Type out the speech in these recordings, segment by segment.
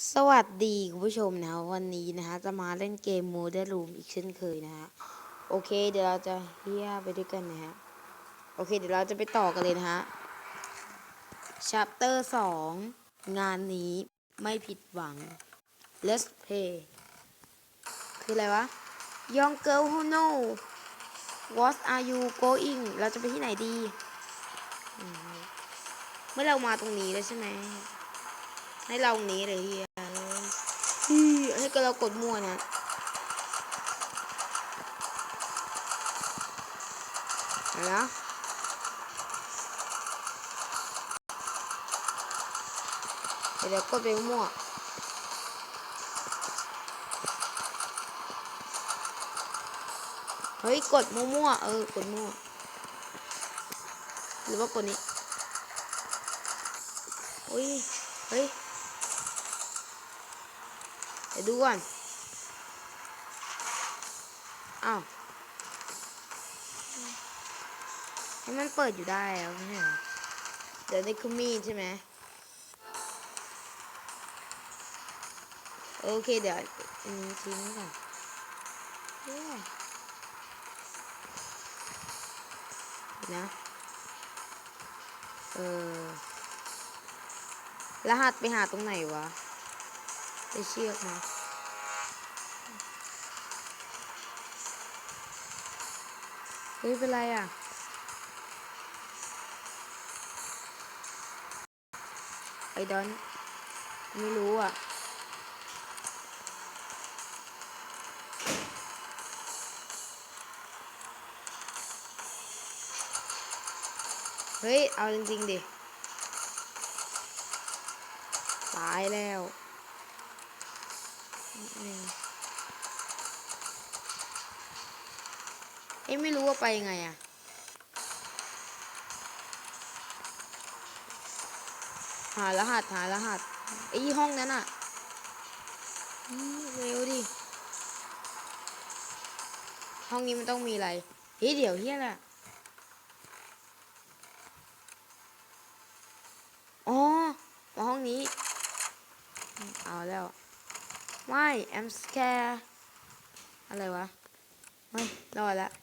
สวัสดีคุณผู้ชมนะวันนี้นะฮะจะมาเล่นเกม Model Room อีกเช่นเคยนะฮะโอเค เดี๋ยวเราจะเฮียไปด้วยกันนะฮะโอเค เดี๋ยวเราจะไปต่อกันเลยนะฮะ chapter 2งงานนี้ไม่ผิดหวัง let's play คืออะไรวะ young girl who know what are you going เราจะไปที่ไหนดีอืมเมื่อเรามาตรงนี้แล้วใช่ไหม ให้เราตรงนี้เลยเฮียให้ก็เรากดมั่วนะอาละเดี๋ยวเดี๋ยวกดไปมั่วเฮ้ย กดมั่วๆเออ กดมั่ว หรือว่ากดนี้โอ้ย เฮ้ย ดี๋ยวดูก่อนอ้าวให้มันเปิดอยู่ได้แล้วไม่ใช่เหรอเดี๋ยวนี่คือมีดใช่ไหมโอเคเดี๋ยวอันนี้ทิ้งก่อนนะเออรหัสไปหาตรงไหนวะไปเชือกมา เฮ้ยเป็นไรอะไอ้ดอนไม่รู้อะเฮ้ย เอาจริง ๆ ดิ ตายแล้วนิดนึง อ้ไม่รู้ว่าไปยังไงอะหารหัสหารหัสไอ้ห้องนั้นอะเร็วดิ ห้องนี้มันต้องมีอะไรเฮ้ยเดี๋ยวเฮียแหละอ๋อมาห้องนี้ เอาแล้ว ไม่ I'm scared อะไรวะ ไม่ รอดละอี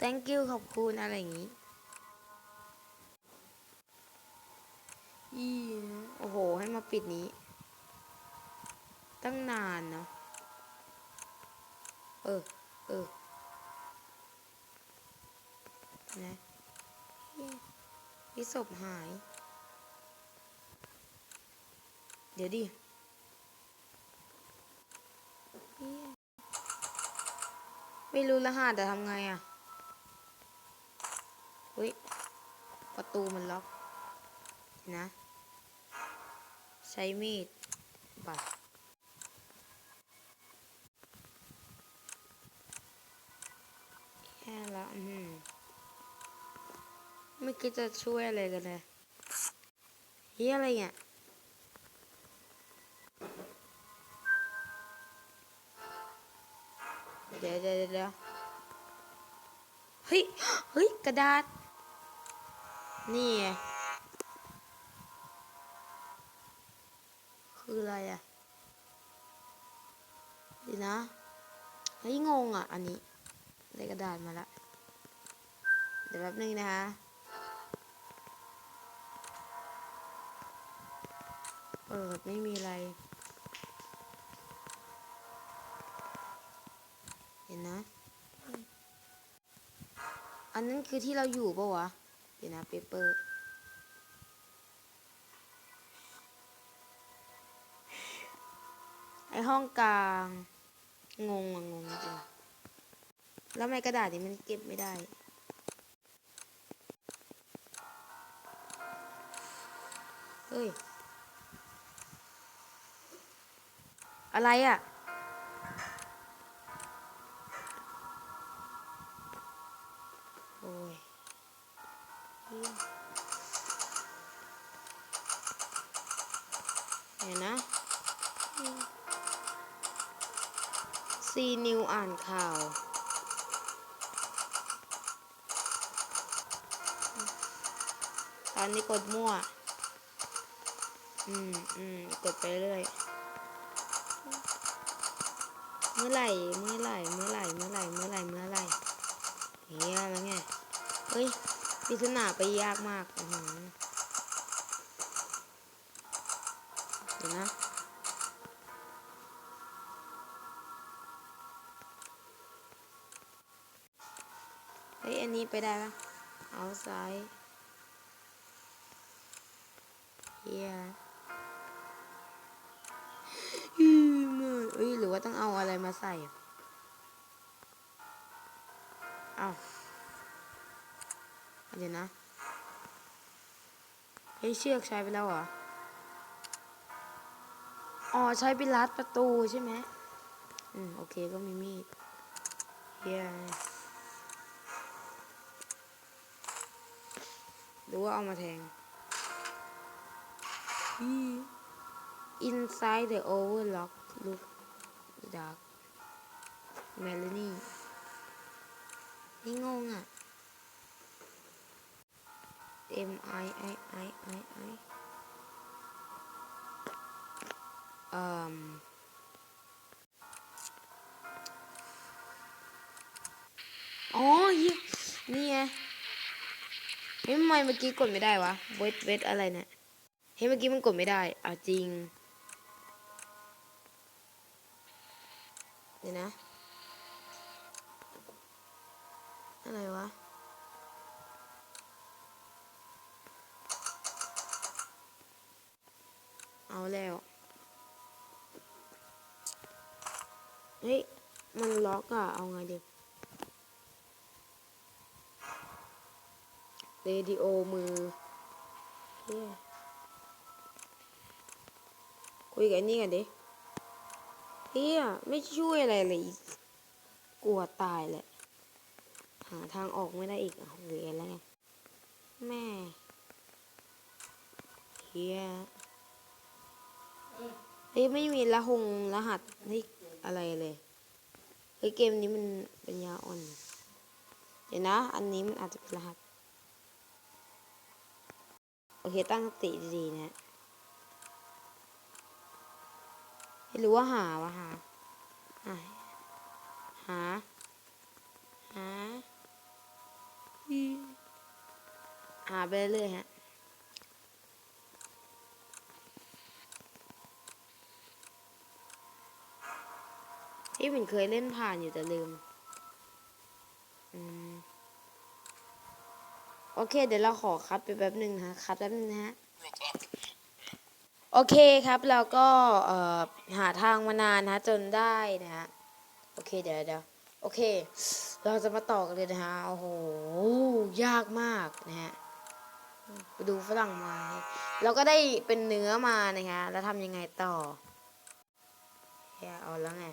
thank you ขอบคุณอะไรอย่างงี้อีโอ้โห ให้มาปิดนี้ ตั้งนานเนาะ เออ เออ นะนี่ศพหาย เดี๋ยวดิ ไม่รู้รหัสแต่ทำไงอะเฮ้ยประตูมันล็อกนะ ใช้มีดบัดแค่ละอืมไม่คิดจะช่วยอะไรกันเลยเฮียอะไรเนี่ย เดี๋ยวเดี๋ยวเฮ้ย เฮ้ย กระดาษ นี่ไงคืออะไรอะเดีนะ เฮ้ย งงอะ อันนี้ ได้กระดาษมาละ เดี๋ยวแป๊บนึงนะคะเปิดไม่มีอะไร อันนั้นคือที่เราอยู่ปะวะ เดี๋ยวนะเปเปอร์ไอห้องกลาง งงอะงงจริงแล้วไม่กระดาษนี้มันเก็บไม่ได้เฮ้ย อะไรอะ นิวอ่านข่าว ตอนนี้กดมั่ว อืมอืมกดไปเรื่อย เมื่อไหร่ เมื่อไหร่ เมื่อไหร่ เมื่อไหร่ เมื่อไหร่ เมื่อไหร่เฮียแล้วไง เฮ้ยปริศนาไปยากมาก อือหือเดี๋ยวนะ อันนี้ไปได้ปะเอาซ้ายเฮียอืมเอ้ยหรือว่าต้องเอาอะไรมาใส่เอาเดี๋ยวนะเฮ้ยเชือกใช้ไปแล้วเหรอ อ๋อใช้ไปรัดประตูใช่ไหมอืมโอเคก็มีมีดเฮีย หรือว่าเอามาแทงอืม inside the overlock look dark Melanie นี่งงอะ M I I I I I อ่มอ๋อเนี่ไง เฮ้ยทำไมเมื่อกี้กดไม่ได้วะ เวทเวทอะไรเนี่ย เฮ้ยเมื่อกี้มันกดไม่ได้อะจริง เดี๋ยวนะ อะไรวะเอาแล้ว เฮ้ย มันล็อกอะเอาไงดี เรดิโอมือเฮ้ยคุยกับนี่กันดิเฮียไม่ช่วยอะไรเลยกลัวตายแหละ หาทางออกไม่ได้อีกอะหรืออะไรไงแม่เฮียเฮ้ยไม่มีละหงรหัสนี่อะไรเลยเฮ้ยเกมนี้มันปัญญาอ่อน เดี๋ยวนะ อันนี้มันอาจจะเป็นรหัส โอเคตั้งสติดีๆนะหรือว่าหาวะหาหา หา หาหาไปเรื่อยฮะที่มันเคยเล่นผ่านอยู่แต่ลืม อืม โอเค เดี๋ยวเราขอคัดไปแป๊บหนึ่งนะคัดแป๊บหนึงนะฮะโอเคครับเราก็เอ่อหาทางมานานนะจนได้นะฮะโอเคเดี๋ยวเดี๋ยวโอเค เราจะมาต่อกันเลยนะฮะโอ้โหยากมากนะฮะไปดูฝรั่งมาเราก็ได้เป็นเนื้อมานะฮะแล้วทำยังไงต่อแค่เอาแล้วไง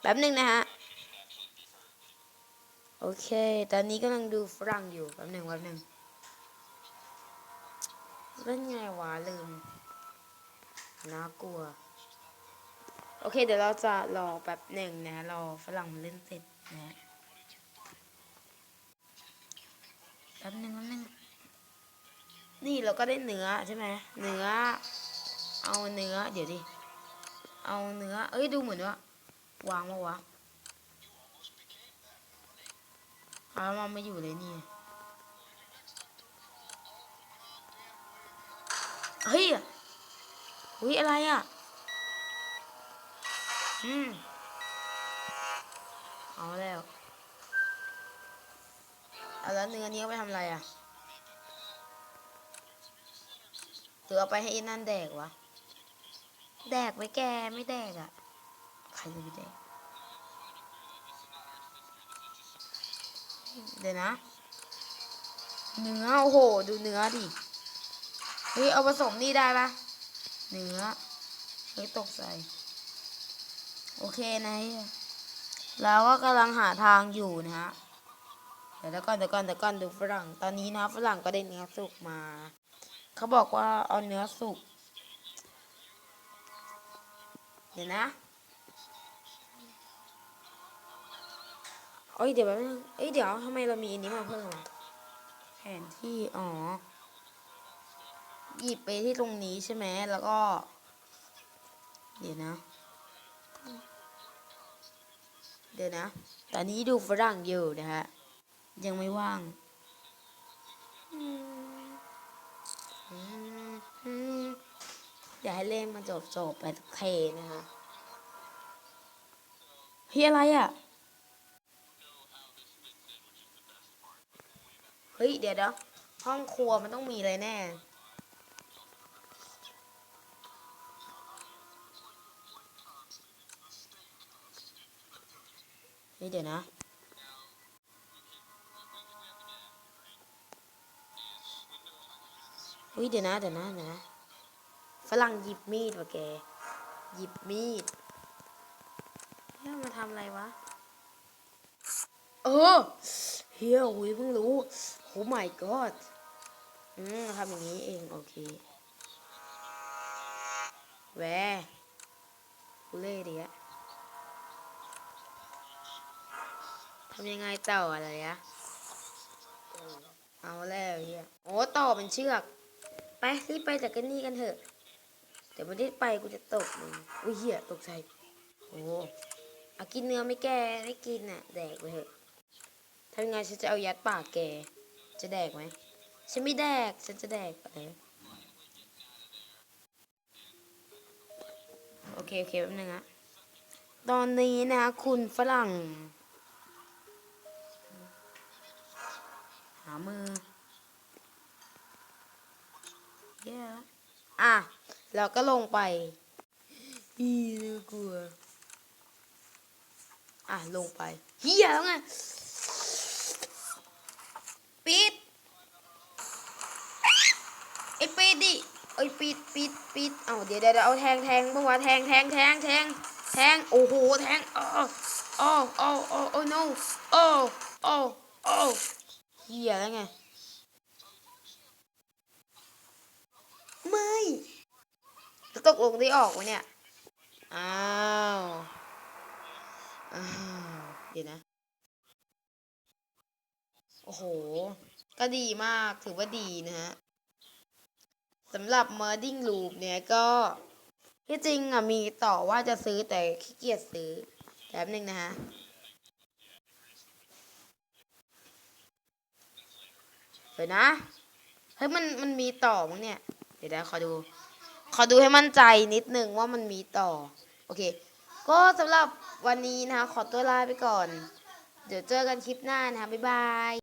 แป๊บหนึ่งนะฮะ โอเค ตอนนี้กำลังดูฝรั่งอยู่แป๊บหนึ่งแป๊บหนึ่งเล่นไงวะลืม น่ากลัว โอเค เดี๋ยวเราจะรอแป๊บหนึ่งนะ รอฝรั่งมันเล่นเสร็จนะแป๊บหนึ่งแป๊บหนึ่งนี่เราก็ได้เนื้อใช่ไหมเนื้อ เอาเนื้อ เดี๋ยวดิ เอาเนื้อ เอ้ยดูเหมือนว่าวางมาวะ เอามันมาอยู่เลยนี่เฮ้ยอุ้ยอะไรอะ อืม เอาแล้ว เอาแล้วเนื้อนี้ไปทำอะไรอะหรือเอาไปให้ไอ้นั่นแดกวะ แดกไว้แกไม่แดกอะ ใครจะไปแดก เดี๋ยวนะ เนื้อ โอ้โห ดูเนื้อดิ เฮ้ย เอาผสมนี่ได้ปะเนื้อ เฮ้ย ตกใส่ โอเคนะเราก็กำลังหาทางอยู่นะฮะ เดี๋ยวแล้วก่อนเดี๋ยวก่อนเดี๋ยวก่อนดูฝรั่ง ตอนนี้นะฝรั่งก็ได้เนื้อสุกมา เขาบอกว่าเอาเนื้อสุก เดี๋ยวนะ เอ้ยเดี๋ยวแป๊บนึงเอ้ยเดี๋ยวทำไมเรามีอันนี้มาเพิ่มอะแผนที่ อ๋อ หยิบไปที่ตรงนี้ใช่ไหม แล้วก็ เดี๋ยวนะ เดี๋ยวนะ ตอนนี้ดูฝรั่งอยู่นะฮะ ยังไม่ว่างอืมอืมอืมอยาให้เล่นมันจบจบไปเทนะฮะเฮ้ยอะไรอะ ฮ้ย เดี๋ยวเดี๋ยวห้องครัวมันต้องมีอะไรแน่ เฮ้ย เดี๋ยวนะ เฮ้ย เดี๋ยวนะ เดี๋ยวนะเดี๋ยวนะ ฝรั่งหยิบมีดว่ะแก หยิบมีดเฮ้ยมาทำอะไรวะ เออเฮียโอ้ยเพิ่งรู้ โอ้ my god อืมทำอย่างนี้เองโอเคแหวกูเล่ดิอะทำยังไงต่ออะไรอะเอาแล้วเฮียโอ้ต่อเป็นเชือก ไปรีบไปจากกันนี่กันเถอะเดี๋ยวไม่ได้ไปกูจะตกมึงอุ้ยเฮียตกใจโอ้เอากินเนื้อไม่แกไม่กินน่ะแดกไปเถอะทำยังไงฉันจะเอายัดปากแก จะแดกไหมฉันไม่แดก ฉันจะแดกไรโอเค โอเคแป๊บนึงอะตอนนี้นะคุณฝรั่ง หามือแย่แล้วอะ เราก็ลงไป อีน่ากลัว อะ ลงไป เฮียแล้วไง ปิดไอ้ปิดดิไอ้ปิดปิดปิดเอาเดี๋ยวเดี๋ยวเดี๋ยวเอาแทงแทงปะวะแทงแทงแทงแทงแทงโอ้โหแทงโอ้โอ้โอ้โอ้โอ้ no โอ้โอ้โอ้เหี้ยแล้วไงไม่จะตกลงได้ออกวะเนี่ย อ้าว อ้าว เดี๋ยวนะ โอ้โห ก็ดีมากถือว่าดีนะฮะสำหรับ Merding Loop เนี่ยก็ที่จริงอะมีต่อว่าจะซื้อแต่ขี้เกียจซื้อแป๊บนึงนะฮะเดี๋ยวนะเฮ้ยมันมันมีต่อมั้งเนี่ย เดี๋ยวนะขอดู ขอดูให้มั่นใจนิดนึงว่ามันมีต่อ โอเค ก็สำหรับวันนี้นะคะ ขอตัวลาไปก่อน เดี๋ยวเจอกันคลิปหน้านะคะ บ๊ายบาย